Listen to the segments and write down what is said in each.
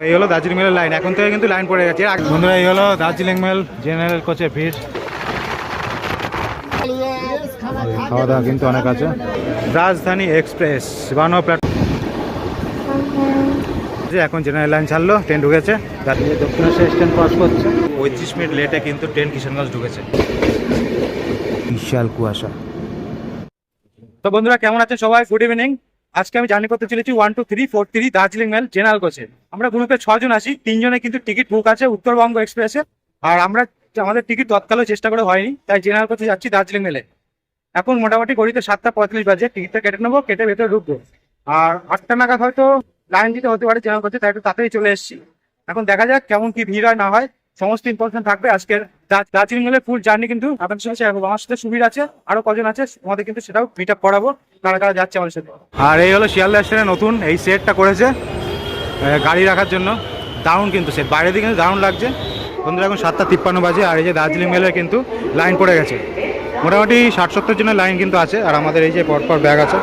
এই হলো দার্জিলিং মেলের লাইন এখন থেকে কিন্তু লাইন পড়ে গেছে। বন্ধুরা এই হলো দার্জিলিং মেল জেনারেল কোচের ভিড়। খাওয়া দাওয়া কিন্তু অনেক আছে। রাজধানী এক্সপ্রেস বানো প্ল্যাটফর্ম যে এখন জেনারেল লাইন ছাড়লো ট্রেন ঢুকেছে। দক্ষিণেশ্বর স্ট্যান্ড ক্রস করছে। পঁয়ত্রিশ মিনিট লেটে কিন্তু ট্রেন কিষানগঞ্জ ঢুকেছে। বিশাল কুয়াশা। তো বন্ধুরা কেমন আছেন সবাই? গুড ইভিনিং আজকে আমি জার্নি করতে চলেছি one two three four three Darjeeling mail, general কোচে। আমরা গ্রুপে ছজন আছি, তিনজনে কিন্তু টিকিট বুক আছে উত্তরবঙ্গ এক্সপ্রেসে আর আমরা আমাদের টিকিট তৎকালও চেষ্টা করে হয়নি, তাই জেনারেল কোচে যাচ্ছি দার্জিলিং মেলে। এখন মোটামুটি ঘড়িতে সাতটা পঁয়তাল্লিশ বাজে, টিকিটটা কেটে নেব, কেটে ভেতরে ঢুকবো। আর আটটা নাগাদ হয়তো লাইন দিতে হতে পারে জেনারেল কোচে, তাই একটু তাড়াতাড়ি চলে এসেছি। এখন দেখা যাক কেমন কি ভিড় হয়, না হয়, সমস্ত ইনফরমেশন থাকবে আজকের দার্জিলিং মেলে ফুল জার্নি কিন্তু আপনাদের সাথে আমার সাথে সুবিধা আছে, আরও কজন আছে, আমাদের কিন্তু সেটাও মিট আপ করাবো। কারা কারা যাচ্ছে আমাদের সাথে? আর এই হলো শিয়ালদা স্টেশনে নতুন, এই সেটটা করেছে গাড়ি রাখার জন্য। দারুণ কিন্তু সেট বাইরে দিকে কিন্তু দারুণ লাগছে। বন্ধুরা, এখন সাতটা তিপ্পান্ন বাজে, আর এই যে দার্জিলিং মেলের কিন্তু লাইন পড়ে গেছে। মোটামুটি ষাট সত্তর জনের লাইন কিন্তু আছে, আর আমাদের এই যে পরপর ব্যাগ আছে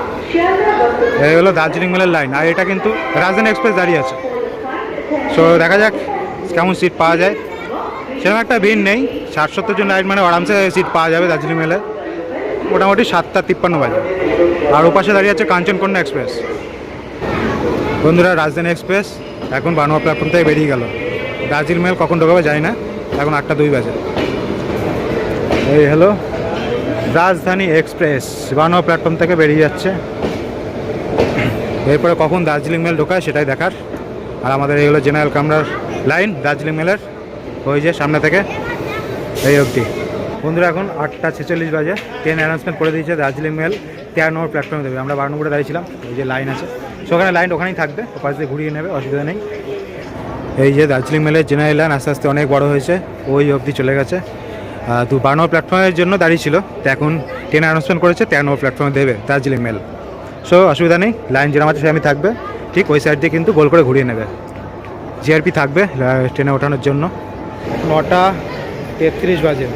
এই হলো দার্জিলিং মেলের লাইন। আর এটা কিন্তু রাজধানী এক্সপ্রেস দাঁড়িয়ে আছে। সো দেখা যাক কেমন সিট পাওয়া যায়। সেরকম একটা ভিড় নেই ষাট সত্তর জন লাইন মানে আরামসে সিট পাওয়া যাবে দার্জিলিং মেলে। মোটামুটি সাতটা তিপ্পান্ন বাজে। আর ওপাশে দাঁড়িয়ে আছে কাঞ্চনকন্যা এক্সপ্রেস। বন্ধুরা, রাজধানী এক্সপ্রেস এখন বানোয়া প্ল্যাটফর্ম থেকে বেরিয়ে গেল। দার্জিলিং মেল কখন ঢোকাবে যায় না, এখন আটটা দুই বাজে। এই হলো রাজধানী এক্সপ্রেস, বানোয়া প্ল্যাটফর্ম থেকে বেরিয়ে যাচ্ছে। এরপরে কখন দার্জিলিং মেল ঢোকায় সেটাই দেখার। আর আমাদের এই হলো জেনারেল কামরার লাইন, দার্জিলিং মেলের, ওই যে সামনে থেকে, এই অবধি। বন্ধুরা, এখন আটটা ছেচল্লিশ বাজে। ট্রেন অ্যানাউন্সমেন্ট করে দিয়েছে দার্জিলিং মেল। তেরো নম্বর প্ল্যাটফর্মে দেবে। আমরা বারো নম্বরে দাঁড়িয়েছিলাম। ওই যে লাইন আছে। সো ওখানে লাইন ওখানেই থাকবে। ওপাশ দিয়ে ঘুরিয়ে নেবে, অসুবিধা নেই। এই যে দার্জিলিং মেলের জেনারেল লাইন আস্তে আস্তে অনেক বড় হয়েছে। ওই অবধি চলে গেছে। তো বারো নম্বর প্ল্যাটফর্মের জন্য দাঁড়িয়েছিল। তো এখন ট্রেন অ্যানাউন্সমেন্ট করেছে, তেরো নম্বর প্ল্যাটফর্মে দেবে দার্জিলিং মেল। সো অসুবিধা নেই। লাইন যেরকম আছে, সেরকমই থাকবে। ঠিক ওই সাইড দিয়ে কিন্তু গোল করে ঘুরিয়ে নেবে। জিআরপি থাকবে ট্রেনে ওঠানোর জন্য। নটা তেত্রিশ বাজে।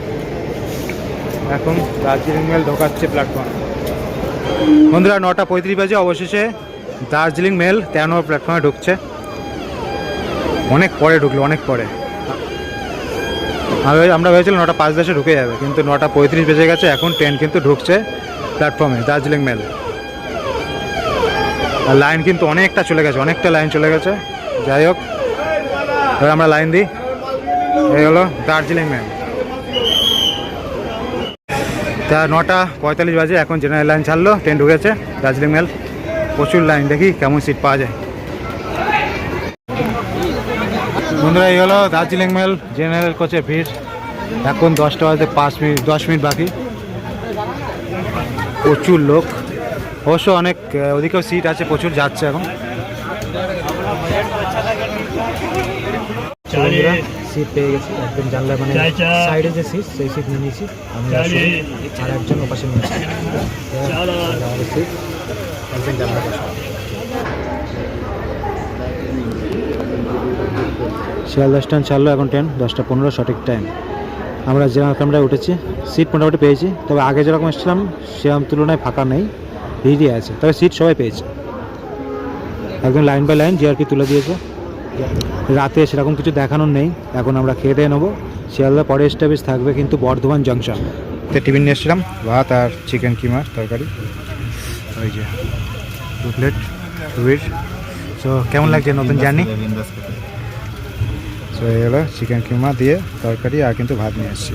এখন দার্জিলিং মেল ঢোকাচ্ছে প্ল্যাটফর্ম বন্ধুরা, নটা পঁয়ত্রিশ বাজে অবশেষে দার্জিলিং মেল তেরো নম্বর প্ল্যাটফর্মে ঢুকছে। অনেক পরে ঢুকলো, অনেক পরে। আমি- আমরা ভেবেছিলাম নটা পাঁচ দশে ঢুকে যাবে, কিন্তু নটা পঁয়ত্রিশ বেজে গেছে, এখন ট্রেন কিন্তু ঢুকছে প্ল্যাটফর্মে দার্জিলিং মেল। আর লাইন কিন্তু অনেকটা চলে গেছে, অনেকটা লাইন চলে গেছে। যাই হোক, এবার আমরা লাইন দিই। এই হলো দার্জিলিং মেল। তা নটা পঁয়তাল্লিশ বাজে, এখন জেনারেল লাইন ছাড়লো ট্রেন ঢুকেছে, দার্জিলিং মেল। প্রচুর লাইন দেখি কেমন সিট পাওয়া যায়। বন্ধুরা, এই হলো দার্জিলিং মেল জেনারেল কোচের ভিড়। এখন দশটা বাজে পাঁচ মিনিট, দশ মিনিট বাকি। প্রচুর লোক। অবশ্য অনেক ওদিকেও সিট আছে, প্রচুর যাচ্ছে এখন। সিট পেয়ে গেছি। একদম জানলা মানে সাইডে যে সিট সেই সিট নিয়ে নিয়েছি। আমি আর একজন ওপাশে নিয়েছি আমাদের সিট একজন জানলা পাশে। শিয়ালদা স্ট্যান্ড ছাড়লো এখন ট্রেন দশটা পনেরো সঠিক টাইম আমরা জেনারেল কামরায় উঠেছি সিট মোটামুটি পেয়েছি। তবে আগে যেরকম এসেছিলাম সেরকম তুলনায় ফাঁকা নেই ভিড়ই আছে। তবে সিট সবাই পেয়েছে। একদম লাইন বাই লাইন জিআরপি তুলে দিয়েছে। রাতে সেরকম কিছু দেখানোর নেই। এখন আমরা খেয়ে দিয়ে নেব। শিয়ালদা পরে স্টপেজ থাকবে কিন্তু বর্ধমান জংশন তো টিফিন নিয়ে এসেছিলাম ভাত আর চিকেন কিমার তরকারি। ওই যে দু প্লেট রুইর। সো কেমন লাগছে নতুন জার্নি সো এই হলো চিকেন কিমা দিয়ে তরকারি আর কিন্তু ভাত নিয়ে এসেছি।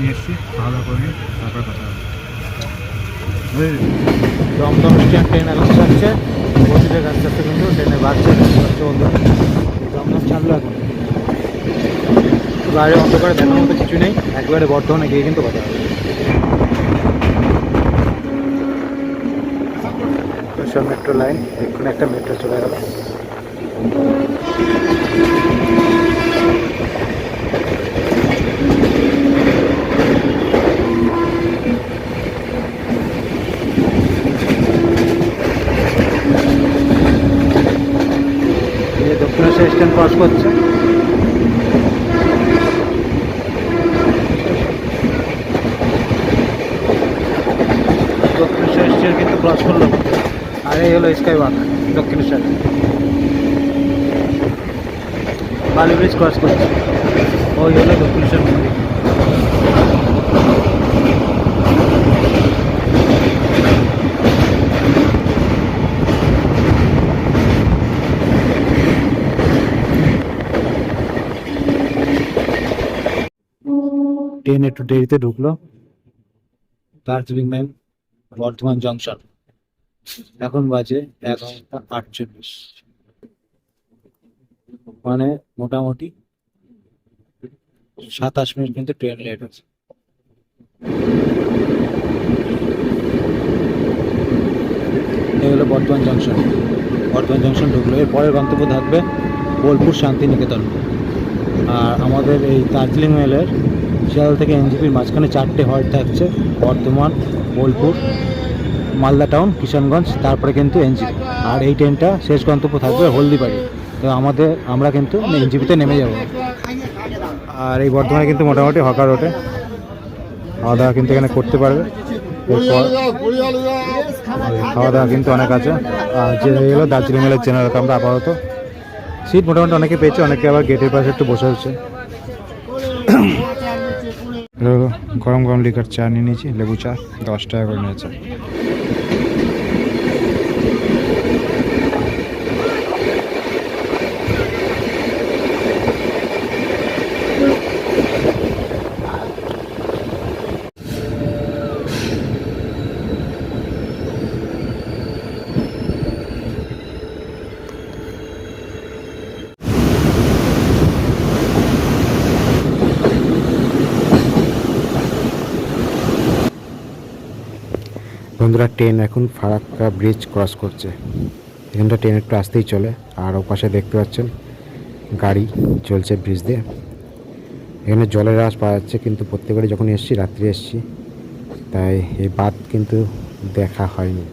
নিয়ে এসেছি ভালো করে তারপর কথা দমদম স্ট্যান্ড ট্রেন এখন যাচ্ছে বন্ধুদের কাছ থেকে কিন্তু ট্রেনে হচ্ছে বন্ধু দমদম ছাড়লো এখন বাইরে অন্ধকারে দেখার মতো কিছু নেই, একবারে বর্ধমানে গিয়ে কিন্তু কথা হবে। মেট্রো লাইন এক্ষুনি একটা মেট্রো চলে গেল এই যে দক্ষিণেশ্বর স্ট্যান্ড ক্রস করছে। দক্ষিণেশ্বর স্ট্যান্ড কিন্তু ক্রস করল। আর এই হলো স্কাই ওয়াক দক্ষিণেশ্বর বালি ব্রিজ ক্রস করছে। ওই হলো দক্ষিণেশ্বর মন্দির। ট্রেন একটু দেরিতে ঢুকলো। Darjeeling mail, Bardhaman junction. এখন বাজে এগারোটা আটচল্লিশ। মানে মোটামুটি সাতাশ মিনিট কিন্তু ট্রেন লেট আছে এই হলো বর্ধমান জংশন। বর্ধমান জংশন ঢুকলো। এর পরের গন্তব্য থাকবে বোলপুর শান্তিনিকেতন। আর আমাদের এই দার্জিলিং মেলের শিয়াল থেকে এনজিপির মাঝখানে চারটে হল্ট থাকছে, বর্ধমান, বোলপুর, মালদা টাউন কিষানগঞ্জ তারপরে কিন্তু এনজিপি। আর এই ট্রেনটা শেষ গন্তব্য থাকবে হলদিবাড়ি। তো আমাদের, আমরা কিন্তু এনজিপিতে নেমে যাব। আর এই বর্ধমানে কিন্তু মোটামুটি হকার রোডে। খাওয়া দাওয়া কিন্তু এখানে করতে পারবে। এরপর খাওয়া দাওয়া কিন্তু অনেক আছে। আর যে হয়ে গেলো দার্জিলিং মেলের জেনারেল আমরা আপাতত। সিট মোটামুটি অনেকে পেয়েছে, অনেকে আবার গেটের পাশে একটু বসে হচ্ছে গরম গরম লিকার চা নিয়ে নিয়েছি লেবু চা দশ টাকা করে নিয়েছে। বন্ধুরা ট্রেন এখন ফারাক্কা ব্রিজ ক্রস করছে। এখানটা ট্রেন একটু আসতেই চলে, আর ওপাশে দেখতে পাচ্ছেন গাড়ি চলছে ব্রিজ দিয়ে। এখানে জলের হ্রাস পাওয়া যাচ্ছে, কিন্তু প্রত্যেকবারই যখন এসছি, রাত্রি এসছি, তাই এই বাদ কিন্তু দেখা হয়নি।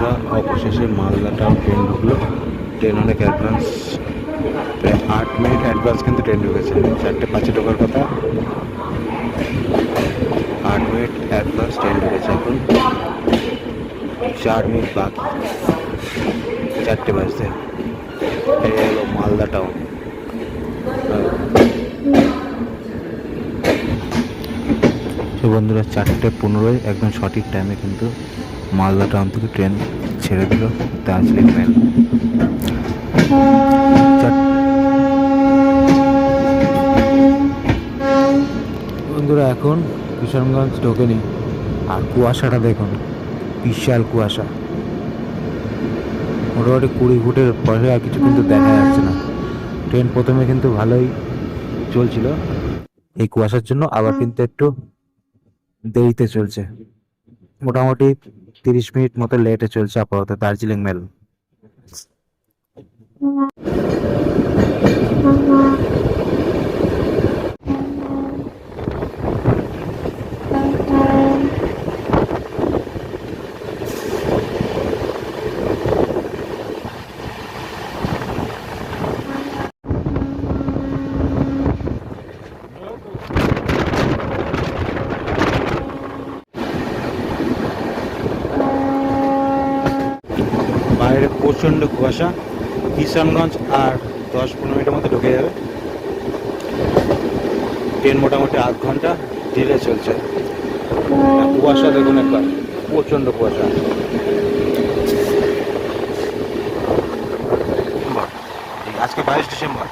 আমরা অবশেষে মালদাটাও ট্রেন ঢুকলো। ট্রেন অনেক অ্যাডভান্স প্রায় আট মিনিট অ্যাডভান্স কিন্তু ট্রেন ঢুকেছে। চারটে পাঁচে ঢোকার কথা। আট মিনিট অ্যাডভান্স ট্রেন ঢুকেছে এখন। চার মিনিট বাকি। চারটে বাজতে। এই হলো মালদা টাউন বন্ধুরা, চারটে পনেরোয় একদম সঠিক টাইমে কিন্তু মালদা টাউন থেকে ট্রেন ছেড়ে দিল দার্জিলিং মেল বন্ধুরা, এখন কিশোরগঞ্জ ঢোকেনি। আর কুয়াশাটা দেখুন, বিশাল কুয়াশা। মোটামুটি কুড়ি ফুটের পরে আর কিছু কিন্তু দেখা যাচ্ছে না। ট্রেন প্রথমে কিন্তু ভালোই চলছিল। এই কুয়াশার জন্য আবার কিন্তু একটু দেরিতে চলছে। মোটামুটি তিরিশ মিনিট মতো লেটে চলছে আপাতত দার্জিলিং মেল বাইরে প্রচণ্ড কুয়াশা। কিষানগঞ্জ আর দশ পনেরো মিনিটের মধ্যে ঢুকে যাবে। ট্রেন মোটামুটি আধ ঘণ্টা ডিলে চলছে। কুয়াশা দেখুন একবার, প্রচণ্ড কুয়াশা। আজকে বাইশ ডিসেম্বর।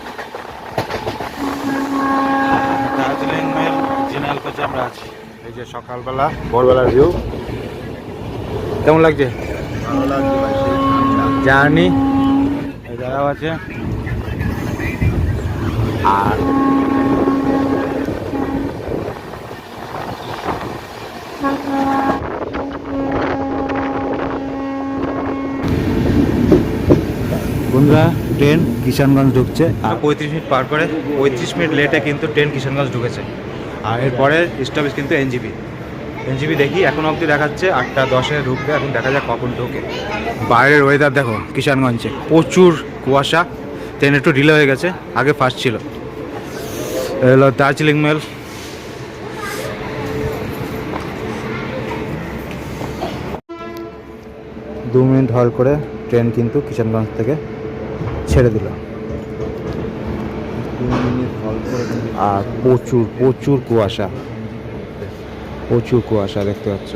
দার্জিলিং মেল জেনারেল কোচে আমরা আছি। এই যে সকালবেলা, ভোরবেলার ভিউ। কেমন লাগছে? ভালো লাগছে জার্নি। এই আছে। আর বন্ধুরা ট্রেন কিষানগঞ্জ ঢুকছে। আর পঁয়ত্রিশ মিনিট পার করে পঁয়ত্রিশ মিনিট লেটে কিন্তু ট্রেন কিষানগঞ্জ ঢুকেছে। আর এরপরে স্টপেজ কিন্তু এনজিপি এনজিবি দেখি এখন অবধি দেখাচ্ছে আটটা দশে ঢুকবে এখন দেখা যাক কখন ঢোকে। বাইরের ওয়েদার দেখো, কিষানগঞ্জে প্রচুর কুয়াশা ট্রেন একটু ডিলে হয়ে গেছে, আগে ফার্স্ট ছিল। এলো দার্জিলিং মেল। দু মিনিট হল করে ট্রেন কিন্তু কিষানগঞ্জ থেকে ছেড়ে দিল। আর প্রচুর প্রচুর কুয়াশা। প্রচুর কুয়াশা দেখতে পাচ্ছ।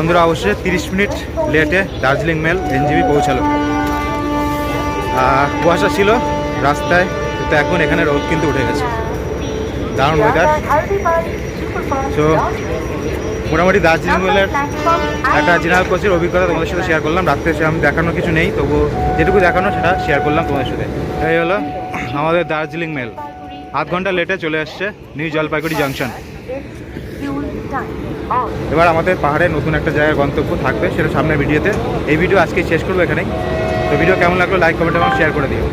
বন্ধুরা অবশ্যই তিরিশ মিনিট লেটে দার্জিলিং মেল এনজিবি পৌঁছালো। কুয়াশা ছিল, রাস্তায় তো এখন এখানে রোদ কিন্তু উঠে গেছে। দারুণ ওয়েদার সো মোটামুটি দার্জিলিং মেলের একটা জেনারেল কোচের অভিজ্ঞতা তোমাদের সাথে শেয়ার করলাম। রাত্রে সে আমি দেখানোর কিছু নেই, তবু যেটুকু দেখানো সেটা শেয়ার করলাম তোমাদের সাথে। এই হলো আমাদের দার্জিলিং মেল। আধ ঘণ্টা লেটে চলে আসছে নিউ জলপাইগুড়ি জাংশন এবার আমাদের পাহাড়ে নতুন একটা জায়গার গন্তব্য থাকবে, সেটা সামনের ভিডিওতে। এই ভিডিও আজকে শেষ করব এখানেই। তো ভিডিও কেমন লাগল লাইক কমেন্ট এবং শেয়ার করে দিও।